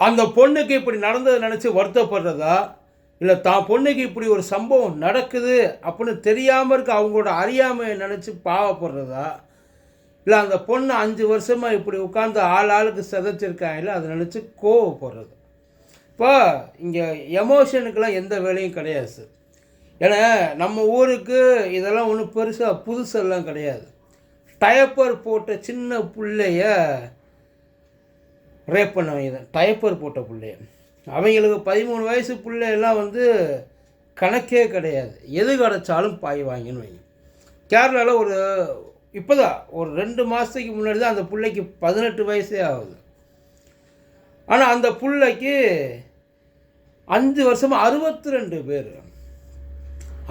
அந்த பொண்ணுக்கு இப்படி நடந்ததை நினச்சி வருத்தப்படுறதா? இல்லை தான் பொண்ணுக்கு இப்படி ஒரு சம்பவம் நடக்குது அப்படின்னு தெரியாமல் இருக்க அவங்களோட அறியாமையை நினச்சி பாவப்படுறதா? இல்லை அந்த பொண்ணு அஞ்சு வருஷமாக இப்படி உட்காந்து ஆள் ஆளுக்கு சிதைச்சிருக்காங்கல்ல அதை நினச்சி கோவப்படுறது. இப்போ இங்கே எமோஷனுக்கெல்லாம் எந்த வேலையும் கிடையாது ஏன்னா நம்ம ஊருக்கு இதெல்லாம் ஒன்றும் பெருசாக புதுசெல்லாம் கிடையாது. டயப்பர் போட்ட சின்ன பிள்ளைய ரேப் பண்ணவங்க தான் டயப்பர் போட்ட பிள்ளைய. அவங்களுக்கு பதிமூணு வயசு பிள்ளையெல்லாம் வந்து கணக்கே கிடையாது. எது கிடச்சாலும் பாய் வாங்கின்னு வைங்க. கேரளாவில் ஒரு இப்போ தான் ஒரு ரெண்டு மாதத்துக்கு முன்னாடி தான் அந்த பிள்ளைக்கு பதினெட்டு வயசே ஆகுது. ஆனால் அந்த பிள்ளைக்கு அஞ்சு வருஷமாக அறுபத்தி ரெண்டு பேர்.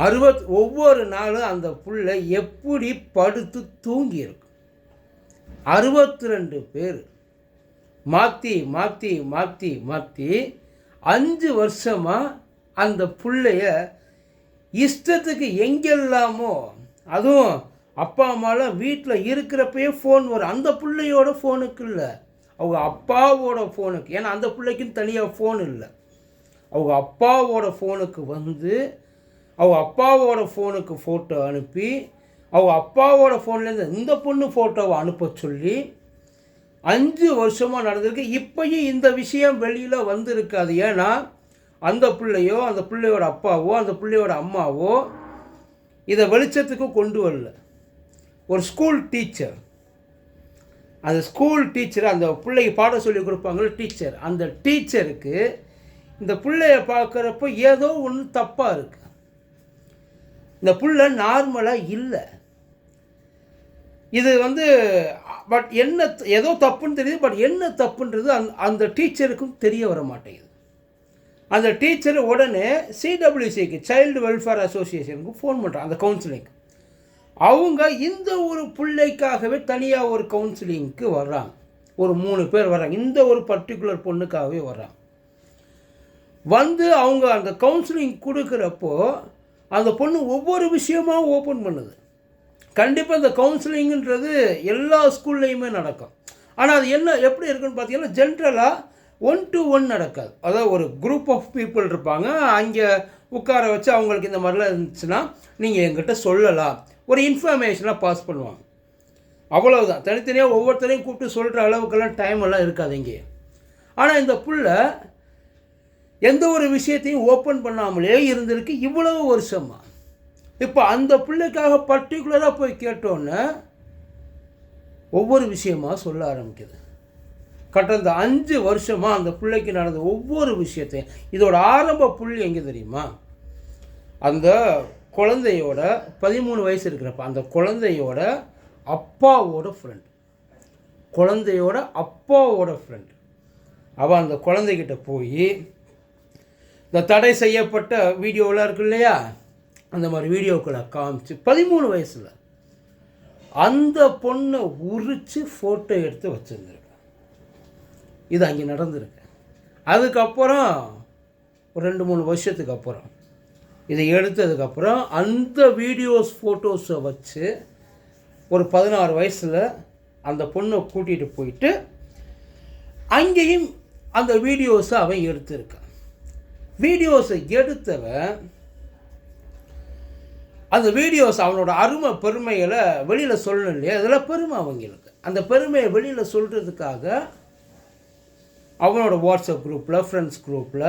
அறுபத் ஒவ்வொரு நாளும் அந்த புள்ள எப்படி படுத்து தூங்கியிருக்கும் அறுபத்தி ரெண்டு பேர். மாற்றி மாற்றி மாற்றி மாற்றி அஞ்சு வருஷமாக அந்த பிள்ளைய இஷ்டத்துக்கு எங்கெல்லாமோ அதுவும் அப்பா அம்மாலாம் வீட்டில் இருக்கிறப்பயே ஃபோன் வரும். அந்த பிள்ளையோட ஃபோனுக்கு இல்லை. அவங்க அப்பாவோட ஃபோனுக்கு ஏன்னா அந்த பிள்ளைக்குன்னு தனியாக ஃபோன் இல்லை. அவங்க அப்பாவோட ஃபோனுக்கு வந்து அவங்க அப்பாவோட ஃபோனுக்கு ஃபோட்டோ அனுப்பி அவங்க அப்பாவோட ஃபோன்லேருந்து இந்த பொண்ணு ஃபோட்டோவை அனுப்ப சொல்லி அஞ்சு வருஷமாக நடந்திருக்கு. இப்போயும் இந்த விஷயம் வெளியில் வந்திருக்காது. ஏன்னா அந்த பிள்ளையோ அந்த பிள்ளையோட அப்பாவோ அந்த பிள்ளையோட அம்மாவோ இதை வெளிச்சத்துக்கு கொண்டு வரல. ஒரு ஸ்கூல் டீச்சர் அந்த ஸ்கூல் டீச்சர் அந்த பிள்ளைக்கு பாடம் சொல்லி கொடுப்பாங்கள டீச்சர் அந்த டீச்சருக்கு இந்த பிள்ளைய பார்க்குறப்ப ஏதோ ஒன்று தப்பாக இருக்குது இந்த பிள்ளை நார்மலாக இல்லை. இது வந்து பட் என்ன ஏதோ தப்புன்னு தெரியுது பட் என்ன தப்புன்றது அந் அந்த டீச்சருக்கும் தெரிய வர மாட்டேங்குது. அந்த டீச்சர் உடனே சிடபிள்யூசிக்கு சைல்டு வெல்ஃபேர் அசோசியேஷனுக்கு ஃபோன் பண்ணுறாங்க அந்த கவுன்சிலிங் அவங்க இந்த ஒரு பிள்ளைக்காகவே தனியாக ஒரு கவுன்சிலிங்க்கு வர்றாங்க. ஒரு மூணு பேர் வர்றாங்க. இந்த ஒரு பர்டிகுலர் பொண்ணுக்காகவே வர்றாங்க. வந்து அவங்க அந்த கவுன்சிலிங் கொடுக்குறப்போ அந்த பொண்ணு ஒவ்வொரு விஷயமாக ஓப்பன் பண்ணுது. கண்டிப்பாக இந்த கவுன்சிலிங்ன்றது எல்லா ஸ்கூல்லையுமே நடக்கும். ஆனால் அது என்ன எப்படி இருக்குன்னு பார்த்தீங்கன்னா ஜென்ரலாக ஒன் டு ஒன் நடக்காது. அதாவது ஒரு குரூப் ஆஃப் பீப்புள் இருப்பாங்க. அங்கே உட்கார வச்சு அவங்களுக்கு இந்த மாதிரிலாம் இருந்துச்சுன்னா நீங்கள் எங்கிட்ட சொல்லலாம். ஒரு இன்ஃபர்மேஷனாக பாஸ் பண்ணுவாங்க. அவ்வளவுதான். தனித்தனியாக ஒவ்வொருத்தரையும் கூப்பிட்டு சொல்கிற அளவுக்கெல்லாம் டைம் எல்லாம் இருக்காது இங்கே ஆனால் இந்த புள்ள எந்த ஒரு விஷயத்தையும் ஓப்பன் பண்ணாமலே இருந்திருக்கு. இவ்வளவு வருஷமாக இப்போ அந்த பிள்ளைக்காக பர்டிகுலராக போய் கேட்டோன்னே ஒவ்வொரு விஷயமாக சொல்ல ஆரம்பிக்குது. கடந்த அஞ்சு வருஷமாக அந்த பிள்ளைக்கு நடந்த ஒவ்வொரு விஷயத்தையும் இதோட ஆரம்ப புள்ளி எங்கே தெரியுமா? அந்த குழந்தையோட பதிமூணு வயசு இருக்கிறப்ப அந்த குழந்தையோட அப்பாவோட ஃப்ரெண்ட் குழந்தையோட அப்பாவோட ஃப்ரெண்ட் அவள் அந்த குழந்தைகிட்ட போய் இந்த தடை செய்யப்பட்ட வீடியோலாம் இருக்கு இல்லையா அந்த மாதிரி வீடியோக்களை காமிச்சு பதிமூணு வயசில் அந்த பொண்ணை உரித்து ஃபோட்டோ எடுத்து வச்சுருந்துருக்கேன். இது அங்கே நடந்திருக்கு. அதுக்கப்புறம் ஒரு ரெண்டு மூணு வருஷத்துக்கு அப்புறம் இதை எடுத்ததுக்கப்புறம் அந்த வீடியோஸ் ஃபோட்டோஸை வச்சு ஒரு பதினாறு வயசில் அந்த பொண்ணை கூட்டிகிட்டு போயிட்டு அங்கேயும் அந்த வீடியோஸை அவன் எடுத்திருக்கான். வீடியோஸை எடுத்தவன் அந்த வீடியோஸ் அவனோட அருமை பெருமைகளை வெளியில் சொல்லணும் இல்லையா? அதெல்லாம் பெருமை அவங்களுக்கு. அந்த பெருமையை வெளியில் சொல்கிறதுக்காக அவனோட வாட்ஸ்அப் குரூப்பில் ஃப்ரெண்ட்ஸ் குரூப்பில்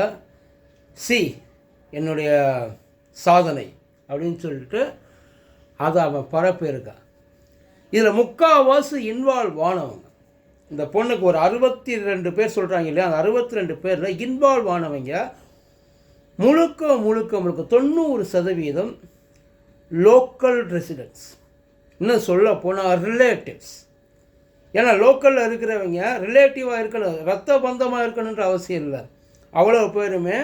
சி என்னுடைய சாதனை அப்படின்னு சொல்லிட்டு அதை அவன் பரப்பியிருக்கான் இதில் முக்கால்வாசி இன்வால்வ் ஆனவங்க. இந்த பொண்ணுக்கு ஒரு அறுபத்தி ரெண்டு பேர் சொல்கிறாங்க இல்லையா? அந்த அறுபத்தி ரெண்டு பேரில் இன்வால்வ் ஆனவங்க முழுக்க முழுக்க முழுக்க தொண்ணூறு சதவீதம் லோக்கல் ரெசிடென்ட்ஸ் இன்னும் சொல்ல போனால் ரிலேட்டிவ்ஸ் ஏன்னா லோக்கலில் இருக்கிறவங்க ரிலேட்டிவாக இருக்கணும் ரத்த பந்தமாக இருக்கணுன்ற அவசியம் இல்லை. அவ்வளோ பேருமே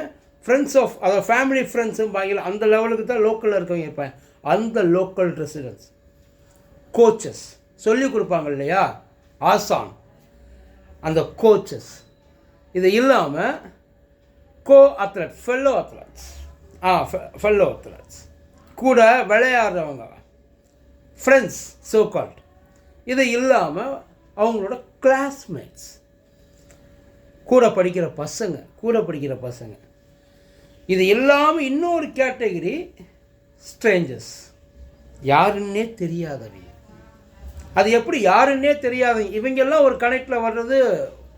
ஃப்ரெண்ட்ஸ் ஆஃப் அதாவது ஃபேமிலி ஃப்ரெண்ட்ஸும் பாங்கில அந்த லெவலுக்கு தான் லோக்கலில் இருக்கவங்க இருப்பேன் அந்த லோக்கல் ரெசிடென்ட்ஸ் கோச்சஸ் சொல்லி கொடுப்பாங்க இல்லையா? ஆசான். அந்த கோச்சஸ் இது இல்லாமல் co athlete fellow athletes uh fellow athletes கூட விளையாடுறவங்க. ஃப்ரெண்ட்ஸ் ஸோ கால்ட் இது இல்லாமல் அவங்களோட கிளாஸ்மேட்ஸ் கூட படிக்கிற பசங்க கூட படிக்கிற பசங்க. இது இல்லாமல் இன்னொரு கேட்டகரி ஸ்ட்ரேஞ்சர்ஸ் யாருன்னே தெரியாதவங்க அது எப்படி யாருன்னே தெரியாதவங்க இவங்கெல்லாம் ஒரு கனெக்டில் வர்றது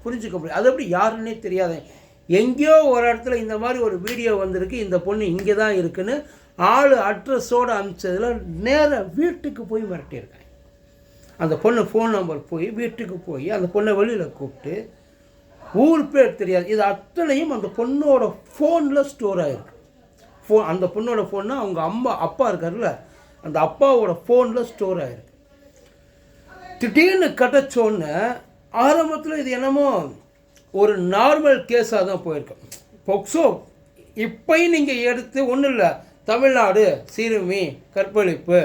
புரிஞ்சுக்க முடியும் அது எப்படி யாருன்னே தெரியாதவங்க எங்கேயோ ஒரு இடத்துல இந்த மாதிரி ஒரு வீடியோ வந்திருக்கு. இந்த பொண்ணு இங்கே தான் இருக்குன்னு ஆள் அட்ரஸோடு அனுப்பிச்சதில் நேராக வீட்டுக்கு போய் மிரட்டியிருக்காங்க. அந்த பொண்ணு ஃபோன் நம்பர் போய் வீட்டுக்கு போய் அந்த பொண்ணை வெளியில் கூப்பிட்டு ஊர் பேர் தெரியாது. இது அத்தனையும் அந்த பொண்ணோட ஃபோனில் ஸ்டோர் ஆகிருக்கு ஃபோ அந்த பொண்ணோட ஃபோன்னா அவங்க அம்மா அப்பா இருக்கார்ல அந்த அப்பாவோட ஃபோனில் ஸ்டோர் ஆகிருக்கு திடீர்னு கட்டச்சோன்னு ஆரம்பத்தில் இது என்னமோ ஒரு நார்மல் கேஸாக தான் போயிருக்கோம் பொக்ஸோ இப்போயும் நீங்கள் எடுத்து ஒன்றும் இல்லை. தமிழ்நாடு சிறுமி கற்பழிப்பு.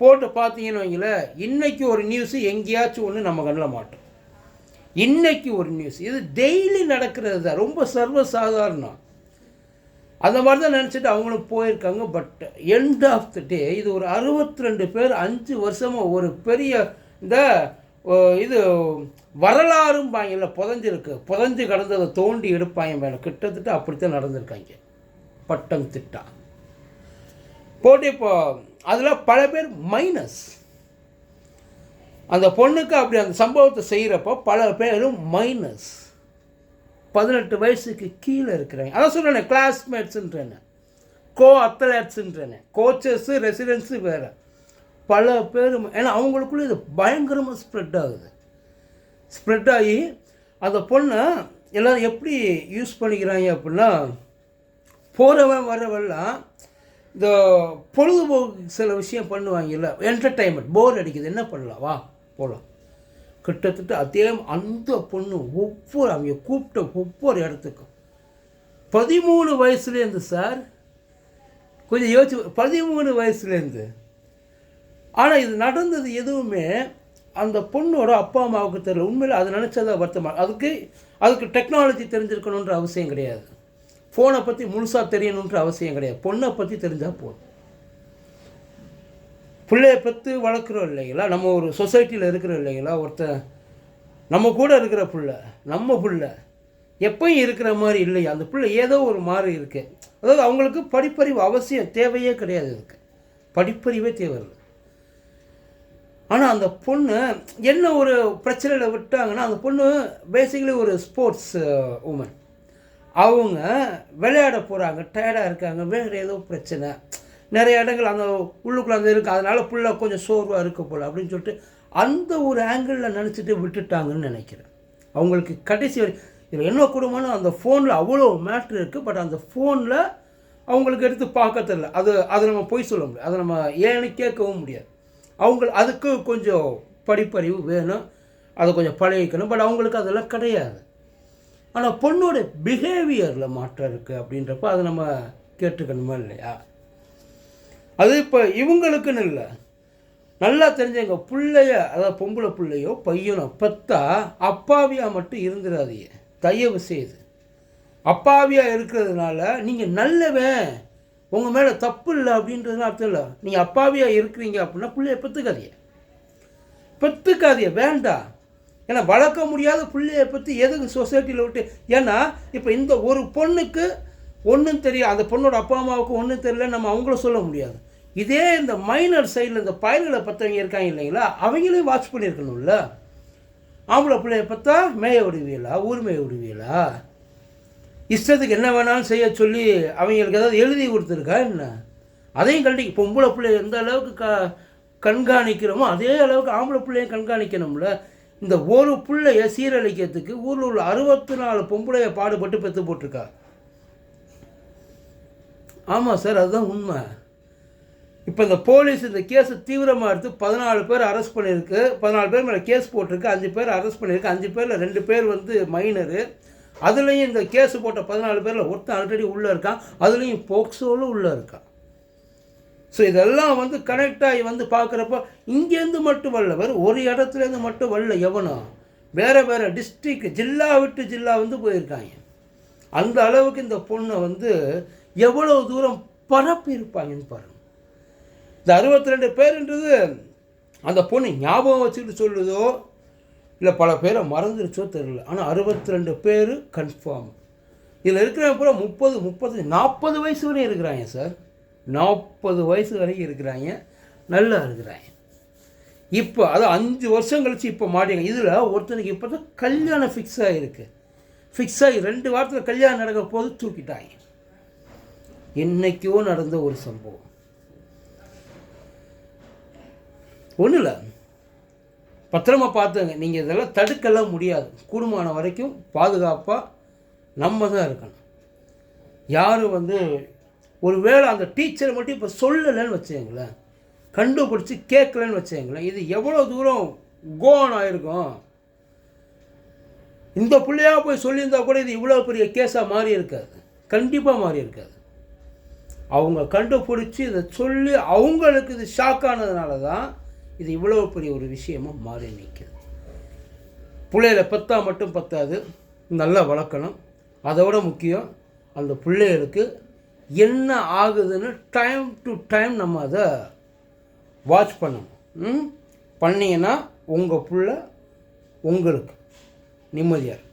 போட்டு பார்த்தீங்கன்னு வைங்களேன் இன்றைக்கி ஒரு நியூஸ் எங்கேயாச்சும் ஒன்று நம்ம கண்ணில் மாட்டோம். இன்றைக்கி ஒரு நியூஸ் இது டெய்லி நடக்கிறது தான். ரொம்ப சர்வசாதாரணம். அந்த மாதிரி தான் நினச்சிட்டு அவங்களும் போயிருக்காங்க. But end of the day இது ஒரு அறுபத்தி ரெண்டு பேர் அஞ்சு வருஷமாக ஒரு பெரிய இந்த இது வரலாறும் பாங்கல்ல புதஞ்சிருக்கு. புதஞ்சு கடந்ததை தோண்டி எடுப்பாங்க மேலே. கிட்டத்தட்ட அப்படித்தான் நடந்திருக்காங்க. பட்டம் திட்டம் போட்டு இப்போ அதில் பல பேர் மைனஸ் அந்த பொண்ணுக்கு அப்படி அந்த சம்பவத்தை செய்கிறப்போ பல பேரும் மைனஸ் பதினெட்டு வயசுக்கு கீழே இருக்கிறாங்க. அதான் சொல்கிறேன் கிளாஸ்மேட்ஸுன்றேன் கோ அத்தலேட்ஸுன்றேன் கோச்சஸ்ஸு ரெசிடென்ஸு வேறு. பல பேர் ஏன்னா அவங்களுக்குள்ள இது பயங்கரமாக ஸ்ப்ரெட் ஆகுது. ஸ்ப்ரெட் ஆகி அந்த பொண்ணை எல்லோரும் எப்படி யூஸ் பண்ணிக்கிறாங்க அப்படின்னா போகிறவன் வரவெல்லாம் இந்த பொழுதுபோக்கு சில விஷயம் பண்ணுவாங்கல்ல என்டர்டைன்மெண்ட் போர் அடிக்குது. என்ன பண்ணலாம்? வா போகலாம் கிட்டத்தட்ட அதே அந்த பொண்ணு ஒவ்வொரு அவங்க கூப்பிட்ட ஒவ்வொரு இடத்துக்கும். பதிமூணு வயசுலேருந்து சார் கொஞ்சம் யோசிச்சு பதிமூணு வயசுலேருந்து. ஆனால் இது நடந்தது எதுவுமே அந்த பொண்ணோட அப்பா அம்மாவுக்கு தெரியல. உண்மையில் அது நினச்சதை வருத்தமாக அதுக்கு அதுக்கு டெக்னாலஜி தெரிஞ்சிருக்கணுன்ற அவசியம் கிடையாது. ஃபோனை பற்றி முழுசாக தெரியணுன்ற அவசியம் கிடையாது. பொண்ணை பற்றி தெரிஞ்சால் போதும். பிள்ளைய பற்றி வளர்க்குறோம் இல்லைங்களா? நம்ம ஒரு சொசைட்டியில் இருக்கிறோம் இல்லைங்களா? ஒருத்தன் நம்ம கூட இருக்கிற பிள்ளை நம்ம பிள்ளை எப்பயும் இருக்கிற மாதிரி இல்லையா? அந்த பிள்ளை ஏதோ ஒரு மாதிரி இருக்கு. அதாவது அவங்களுக்கு படிப்பறிவு அவசியம் தேவையே கிடையாது இதுக்கு படிப்பறிவே தேவை இல்லை ஆனால் அந்த பொண்ணு என்ன ஒரு பிரச்சனையில் விட்டாங்கன்னா அந்த பொண்ணு பேசிக்கலி ஒரு ஸ்போர்ட்ஸ் உமன் uh, அவங்க விளையாட போகிறாங்க டயர்டாக இருக்காங்க வேறு ஏதோ பிரச்சனை. நிறைய இடங்கள் அந்த உள்ளுக்குள்ளே அந்த இருக்குது அதனால் புள்ள கொஞ்சம் சோர்வாக இருக்க போல் அப்படின்னு சொல்லிட்டு அந்த ஒரு ஆங்கிளில் நினச்சிட்டு விட்டுட்டாங்கன்னு நினைக்கிறேன். அவங்களுக்கு கடைசி வரை இதில் என்ன குடும்பம்னு அந்த ஃபோனில் அவ்வளோ மேட்ரு இருக்குது பட் அந்த ஃபோனில் அவங்களுக்கு எடுத்து பார்க்க அது அதை நம்ம பொய் சொல்ல முடியாது. அதை நம்ம ஏன்னு கேட்கவும் முடியாது. அவங்க அதுக்கு கொஞ்சம் படிப்பறிவு வேணும். அதை கொஞ்சம் பழகிக்கணும். பட் அவங்களுக்கு அதெல்லாம் கிடையாது. ஆனால் பொண்ணோட பிஹேவியரில் மாற்றம் இருக்குது அப்படின்றப்ப அதை நம்ம கேட்டுக்கணுமா இல்லையா? அது இப்போ இவங்களுக்குன்னு இல்லை. நல்லா தெரிஞ்சவங்க பிள்ளைய அதாவது பொம்பளை பிள்ளையோ பையனோ பெத்தா அப்பாவியாக மட்டும் இருந்துடாதீங்க தயவு செய்து. அப்பாவியாக இருக்கிறதுனால நீங்கள் நல்லவன் உங்கள் மேலே தப்பு இல்லை அப்படின்றதுலாம் அர்த்தம் இல்லை. நீங்கள் அப்பாவியாக இருக்கிறீங்க அப்படின்னா பிள்ளைய பெற்றுக்காதீங்க பெற்றுக்காதீங்க வேண்டாம். ஏன்னா வளர்க்க முடியாத பிள்ளைய பற்றி எதுக்கு சொசைட்டியில் விட்டு ஏன்னா இப்போ இந்த ஒரு பொண்ணுக்கு ஒன்றும் தெரியும். அந்த பொண்ணோட அப்பா அம்மாவுக்கு ஒன்றும் தெரியல நம்ம அவங்கள சொல்ல முடியாது. இதே இந்த மைனர் சைடில் இந்த பயல்களை பற்றவங்க இருக்காங்க இல்லைங்களா? அவங்களையும் வாட்ச் பண்ணியிருக்கணும்ல. ஆம்பளை பிள்ளைய பார்த்தா மேய விடுவீங்களா ஊர் மேய விடுவீங்களா இஷ்டத்துக்கு என்ன வேணாலும் செய்ய சொல்லி அவங்களுக்கு ஏதாவது எழுதி கொடுத்துருக்கா என்ன? அதையும் கண்டி பொம்பளை பிள்ளைய எந்த அளவுக்கு க கண்காணிக்கிறோமோ அதே அளவுக்கு ஆம்பளை பிள்ளையும் கண்காணிக்கணும்ல. இந்த ஒரு பிள்ளைய சீரழிக்கிறதுக்கு ஊரில் உள்ள அறுபத்தி நாலு பொம்பளைய பாடுபட்டு பெற்று போட்டிருக்கா. ஆமாம் சார் அதுதான் உண்மை. இப்போ இந்த போலீஸ் இந்த கேஸை தீவிரமாக எடுத்து பதினாலு பேர் அரெஸ்ட் பண்ணியிருக்கு. பதினாலு பேர் மேலே கேஸ் போட்டிருக்கு. அஞ்சு பேர் அரெஸ்ட் பண்ணியிருக்கு. அஞ்சு பேரில் ரெண்டு பேர் வந்து மைனரு அதுலேயும் இந்த கேஸ் போட்ட பதினாலு பேரில் ஒருத்தன் ஆல்ரெடி உள்ளே இருக்கான். அதுலேயும் போக்சோவில் உள்ளே இருக்கான். ஸோ இதெல்லாம் வந்து கனெக்ட் ஆகி வந்து பார்க்குறப்போ இங்கேருந்து மட்டும் வரல. ஒரு இடத்துலேருந்து மட்டும் வரல எவனோ. வேறு வேறு டிஸ்ட்ரிக் ஜில்லா விட்டு ஜில்லா வந்து போயிருக்காங்க. அந்த அளவுக்கு இந்த பொண்ணை வந்து எவ்வளோ தூரம் பரப்பி இருப்பாங்கன்னு இந்த அறுபத்தி ரெண்டு பேருன்றது அந்த பொண்ணு ஞாபகம் வச்சுக்கிட்டு சொல்லுதோ இல்லை பல பேரை மறந்துருச்சோ தெரியல. ஆனால் அறுபத்தி ரெண்டு பேர் கன்ஃபார்ம் இதில் இருக்கிறவங்க பூரா முப்பது முப்பது நாற்பது வயசு வரையும் இருக்கிறாங்க சார். நாற்பது வயசு வரைக்கும் இருக்கிறாங்க நல்லா இருக்கிறாங்க. இப்போ அது அஞ்சு வருஷம் கழிச்சு இப்போ மாட்டிங்க இதில் ஒருத்தனுக்கு இப்போ தான் கல்யாணம் ஃபிக்ஸ் ஆகிருக்கு ஃபிக்ஸ் ஆகி ரெண்டு வாரத்தில் கல்யாணம் நடக்கிற போது தூக்கிட்டாங்க. என்றைக்கோ நடந்த ஒரு சம்பவம். ஒன்றும் இல்லை. பத்திரமா பார்த்துங்க. நீங்கள் இதெல்லாம் தடுக்கலாம் முடியாது. கூடுமான வரைக்கும் பாதுகாப்பாக நம்ம தான் இருக்கணும். யாரும் வந்து ஒரு வேளை அந்த டீச்சரை மட்டும் இப்போ சொல்லலைன்னு வச்சுங்களேன் கண்டுபிடிச்சி கேட்கலன்னு வச்சுங்களேன் இது எவ்வளோ தூரம் கோன் ஆயிருக்கும்? இந்த பிள்ளையாக போய் சொல்லியிருந்தா கூட இது இவ்வளோ பெரிய கேஸாக மாறி இருக்காது. கண்டிப்பாக மாறி இருக்காது. அவங்க கண்டுபிடிச்சி இதை சொல்லி அவங்களுக்கு இது ஷாக் ஆனதுனால தான் இது இவ்வளோ பெரிய ஒரு விஷயமாக மாறி நிற்கிது பிள்ளையில பத்தா மட்டும் பத்தாது. நல்லா வளர்க்கணும். அதை விட முக்கியம் அந்த பிள்ளைகளுக்கு என்ன ஆகுதுன்னு டைம் டு டைம் நம்ம அதை வாட்ச் பண்ணணும் ம்? பண்ணீங்கன்னா உங்கள் பிள்ளை உங்களுக்கு நிம்மதியாக இருக்கும்